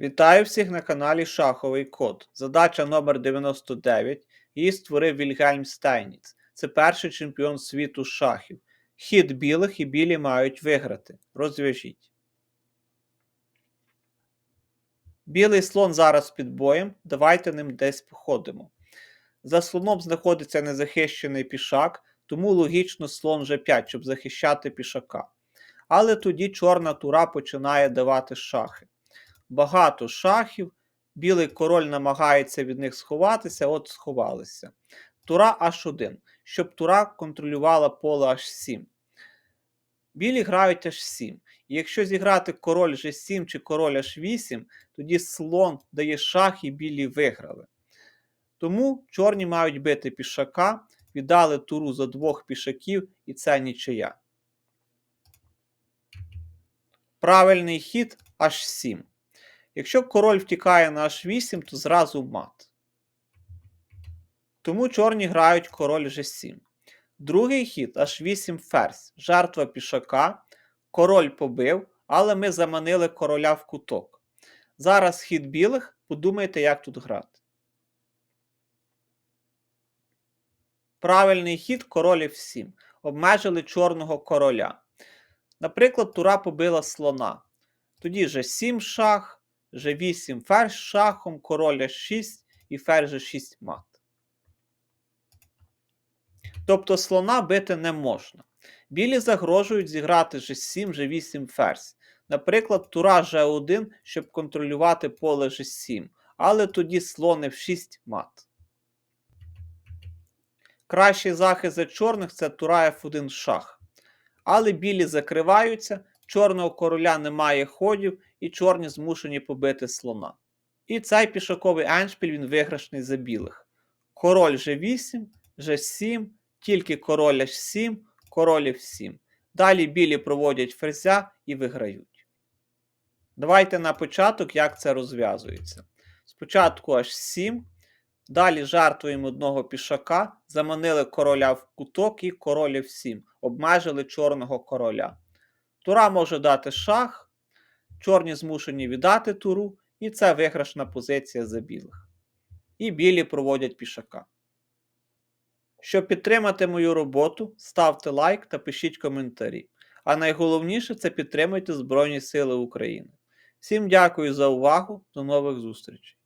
Вітаю всіх на каналі Шаховий Код. Задача номер 99. Її створив Вільгельм Стайніц. Це перший чемпіон світу шахів. Хід білих і білі мають виграти. Розв'яжіть. Білий слон зараз під боєм. Давайте ним десь походимо. За слоном знаходиться незахищений пішак, тому логічно слон G5, щоб захищати пішака. Але тоді чорна тура починає давати шахи багато шахів. Білий король намагається від них сховатися, от сховалися. Тура H1, щоб тура контролювала поле H7. Білі грають H7. І якщо зіграти король G7 чи король H8, тоді слон дає шах і білі виграли. Тому чорні мають бити пішака, віддали туру за двох пішаків, і це нічия. Правильний хід H7. Якщо король втікає на h8, то зразу мат. Тому чорні грають король g7. Другий хід h8 ферзь. Жертва пішака. Король побив, але ми заманили короля в куток. Зараз хід білих. Подумайте, як тут грати. Правильний хід король f7. Обмежили чорного короля. Наприклад, тура побила слона. Тоді g7 шах. G8 ферзь шахом, король H6 і ферзь G6 мат. Тобто слона бити не можна. Білі загрожують зіграти G7, G8 ферзь. Наприклад, тура G1, щоб контролювати поле G7, але тоді слон F6 мат. Кращий захист за чорних це тура F1 шах. Але білі закриваються, чорного короля немає ходів, і чорні змушені побити слона. І цей пішаковий еншпіль він виграшний за білих. Король G8, G7, тільки король H7, король F7. Далі білі проводять ферзя і виграють. Давайте на початок, як це розв'язується. Спочатку H7, далі жертвуємо одного пішака, заманили короля в куток і король F7, обмежили чорного короля. Тура може дати шах, чорні змушені віддати туру, і це виграшна позиція за білих. І білі проводять пішака. Щоб підтримати мою роботу, ставте лайк та пишіть коментарі. А найголовніше це підтримуйте Збройні Сили України. Всім дякую за увагу, до нових зустрічей!